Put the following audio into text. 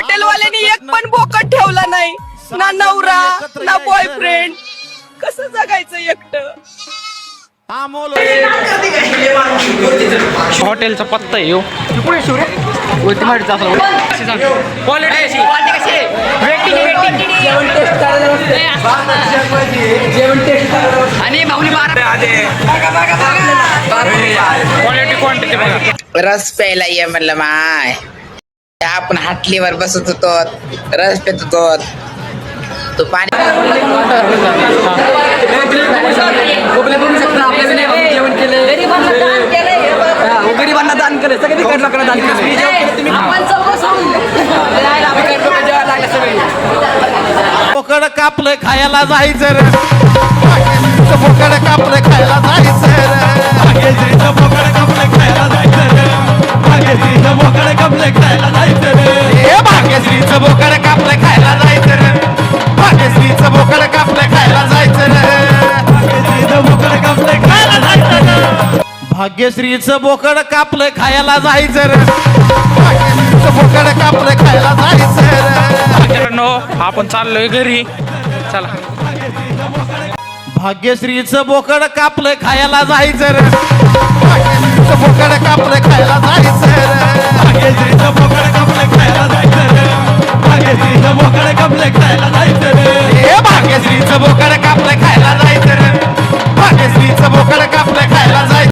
हॉटेलवाल्याने एक पण बोकट ठेवला नाही. ना नवरा ना बॉयफ्रेंड कसं जगायचं एकटं? हॉटेलचा पत्ता हो क्वालिटी क्वांटिटी बघा. रस प्यायला ये म्हणलं माय. आपण हाटलीवर बसत होतो रस पेत होतो. तू पाणी गरिबांना दान केलं सगळे तिकड लोकांना दान कापलं खायला जायचं रे. कापलं खायला भाग्यश्रीचं बोकड कापलं खायला जायचं रे. भाग्यश्रीचं बोकड कापलं खायला जायचं रे. भाग्यश्रीचं बोकड कापलं खायला जायचं रे. भाग्यश्रीचं बोकड कापलं खायला जायचं रे. भाग्यश्रीचं बोकड कापलं खायला जायचं रे. मित्रांनो आपण चाललोय घरी. चला. भाग्यश्रीचं बोकड कापलं खायला जायचं रे. भाग्यश्रीचं बोकड कापलं खायला जायचं केसरीचं बोकड कापलं.